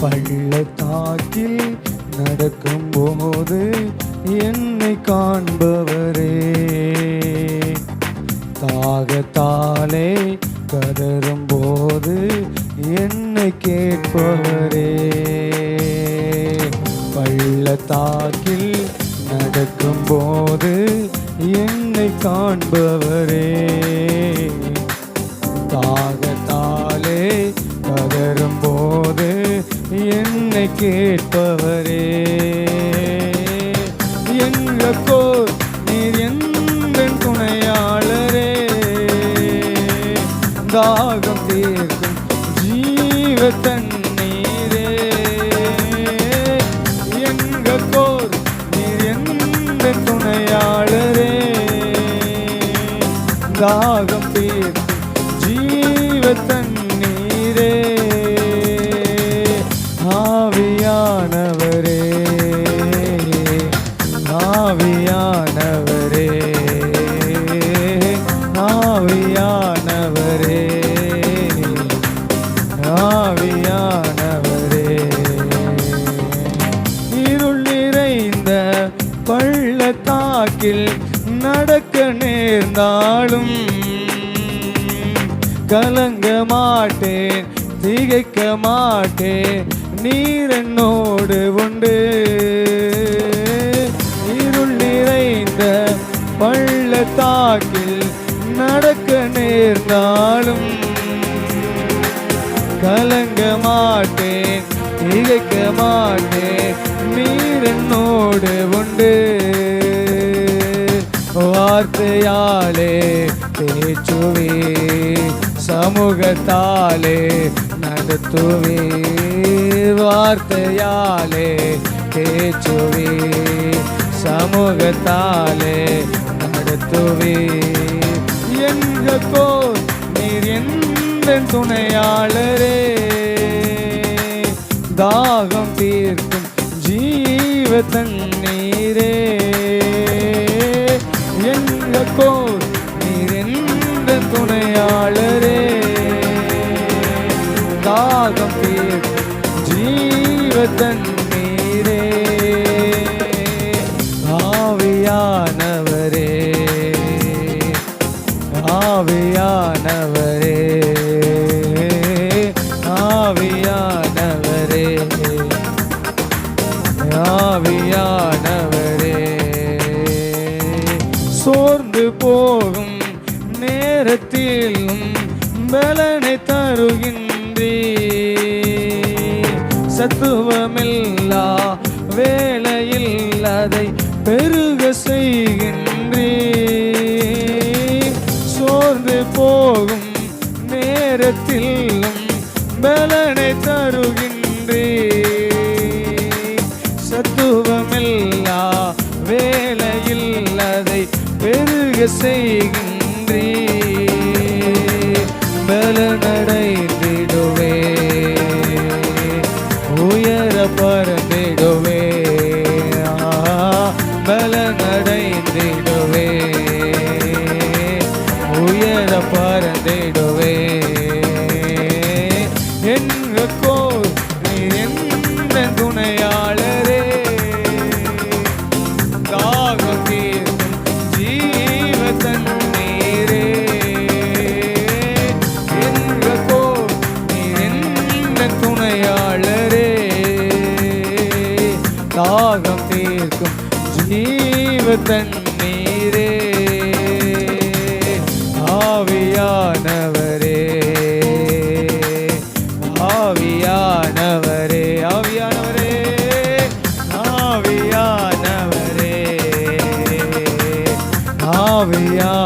பள்ளத்தாக்கில் நடக்கும் போது என்னை காண்பவரே. தாகத்தாலே கதறும் போது என்னை கேட்பவரே. பள்ளத்தாக்கில் நடக்கும் போது என்னை காண்பவரே. கேட்பவரே. எங்கக்கோ நீர் எந்த துணையாளரே. தாகம் தீர்க்கும் ஜீவ தண்ணீரே எங்கக்கோ நீர் எந்த துணையாளரே. தாகம் பள்ளத்தாக்கில் நடக்க நேர்ந்தாலும் கலங்க மாட்டேன் திகைக்க மாட்டேன் நீர் உண்டு. இருள் நிறைந்த பள்ளத்தாக்கில் நடக்க நேர்ந்தாலும் கலங்க மாட்டேன் திகைக்க மாட்டேன் நீர் உண்டு. வார்த்தையாலே பேச்சுவே சமூகத்தாலே நடத்துவே. வார்த்தையாலே பேச்சுவே சமூகத்தாலே நடத்துவே. எங்கோ நீர் எந்த துணையாளரே? தாகம் தீர்க்கும் ஜீவ தண்ணீரே போல் நீரெந்த துணையாளரே? தாகம் தீர்க்கும் ஜீவ நீரே. ஆவியானவரே. ஆவியானவரே. ஆவியானவரே. ஆவியான போகும் நேரத்திலும் பலனை தருகின்றே சத்துவமில்லா வேளையில் அதை பெருக செய்கின்றே சோர்ந்து போகும் நேரத்தில் பலனடைந்திடுவே உயர பறந்திடுவே. எங்கோ நீ எந்த துணையாளரே? தாகம் ஜீவ தண்ணீரே எங்கோ நீ எந்த துணையாளரே? தேவ தண்ணீரே. ஆவியானவரே. ஆவியானவரே ஆவியானவரே. ஆவியானவரே. ஆவியா